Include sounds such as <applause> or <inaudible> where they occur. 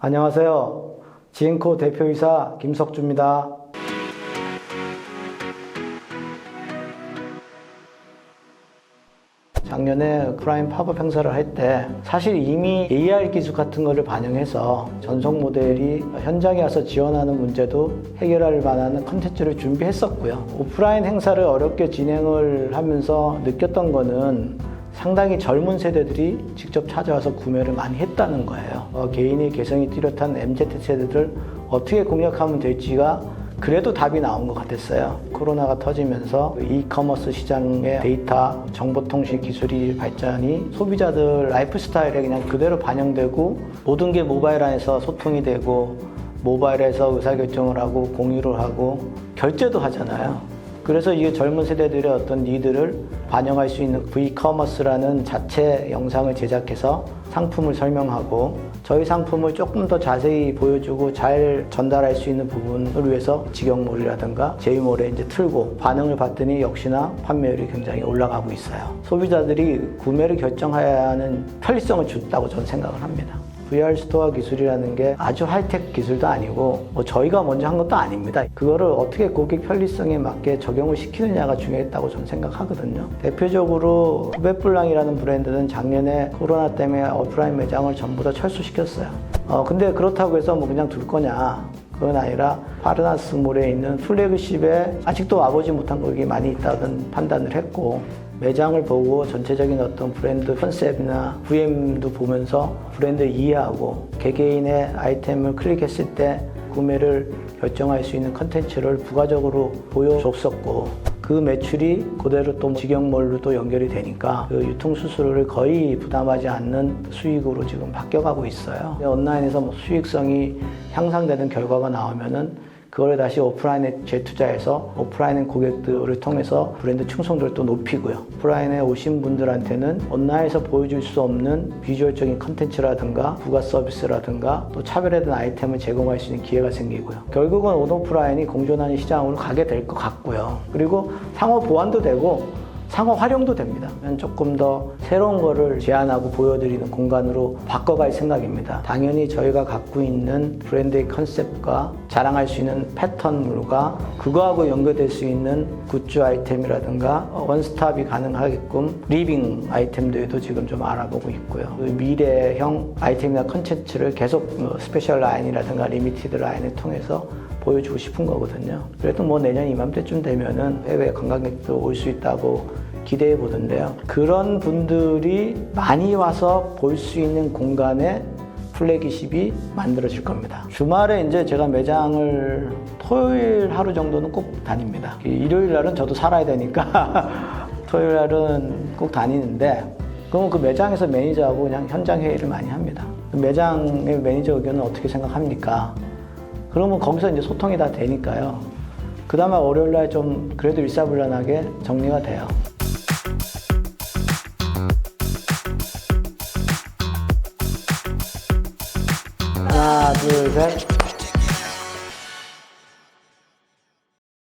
안녕하세요. 지앤코 대표이사 김석주입니다. 작년에 프라임 팝업 행사를 할 때 사실 이미 AR 기술 같은 거를 반영해서 전속 모델이 현장에 와서 지원하는 문제도 해결할 만한 컨텐츠를 준비했었고요. 오프라인 행사를 어렵게 진행을 하면서 느꼈던 거는 상당히 젊은 세대들이 직접 찾아와서 구매를 많이 했다는 거예요. 어, 개인의 개성이 뚜렷한 MZ 세대들 어떻게 공략하면 될지가 그래도 답이 나온 것 같았어요. 코로나가 터지면서 이커머스 시장의 데이터, 정보통신 기술이 발전이 소비자들 라이프 스타일에 그냥 그대로 반영되고 모든 게 모바일 안에서 소통이 되고 모바일에서 의사결정을 하고 공유를 하고 결제도 하잖아요. 그래서 이게 젊은 세대들의 어떤 니드를 반영할 수 있는 V커머스라는 자체 영상을 제작해서 상품을 설명하고 저희 상품을 조금 더 자세히 보여주고 잘 전달할 수 있는 부분을 위해서 직영몰이라든가 제이몰에 이제 틀고 반응을 봤더니 역시나 판매율이 굉장히 올라가고 있어요. 소비자들이 구매를 결정해야 하는 편리성을 줬다고 저는 생각을 합니다. VR 스토어 기술이라는 게 아주 하이텍 기술도 아니고 뭐 저희가 먼저 한 것도 아닙니다. 그거를 어떻게 고객 편리성에 맞게 적용을 시키느냐가 중요했다고 저는 생각하거든요. 대표적으로 후베플랑이라는 브랜드는 작년에 코로나 때문에 오프라인 매장을 전부 다 철수시켰어요. 어, 근데 그렇다고 해서 뭐 그냥 둘 거냐? 그건 아니라 파르나스몰에 있는 플래그십에 아직도 와보지 못한 고객이 많이 있다는 판단을 했고 매장을 보고 전체적인 어떤 브랜드 컨셉이나 VM도 보면서 브랜드 이해하고 개개인의 아이템을 클릭했을 때 구매를 결정할 수 있는 컨텐츠를 부가적으로 보여줬었고 그 매출이 그대로 또 직영몰로 또 연결이 되니까 그 유통 수수료를 거의 부담하지 않는 수익으로 지금 바뀌어가고 있어요. 온라인에서 뭐 수익성이 향상되는 결과가 나오면은 그걸 다시 오프라인에 재투자해서 오프라인 고객들을 통해서 브랜드 충성도를 또 높이고요. 오프라인에 오신 분들한테는 온라인에서 보여줄 수 없는 비주얼적인 컨텐츠라든가 부가 서비스라든가 또 차별화된 아이템을 제공할 수 있는 기회가 생기고요. 결국은 온오프라인이 공존하는 시장으로 가게 될 것 같고요. 그리고 상호 보완도 되고 상호 활용도 됩니다. 조금 더 새로운 거를 제안하고 보여드리는 공간으로 바꿔갈 생각입니다. 당연히 저희가 갖고 있는 브랜드의 컨셉과 자랑할 수 있는 패턴물과 그거하고 연결될 수 있는 굿즈 아이템이라든가 원스톱이 가능하게끔 리빙 아이템들도 지금 좀 알아보고 있고요. 그 미래형 아이템이나 컨텐츠를 계속 뭐 스페셜 라인이라든가 리미티드 라인을 통해서 보여주고 싶은 거거든요. 그래도 뭐 내년 이맘때쯤 되면은 해외 관광객도 올 수 있다고 기대해 보던데요. 그런 분들이 많이 와서 볼 수 있는 공간에 플래기십이 만들어질 겁니다. 주말에 이제 제가 매장을 토요일 하루 정도는 꼭 다닙니다. 일요일 날은 저도 살아야 되니까 <laughs> 토요일 날은 꼭 다니는데 그러면 그 매장에서 매니저하고 그냥 현장 회의를 많이 합니다. 그 매장의 매니저 의견은 어떻게 생각합니까? 그러면 거기서 이제 소통이 다 되니까요. 그 다음에 월요일 날 좀 그래도 일사불란하게 정리가 돼요. 하나, 둘, 셋.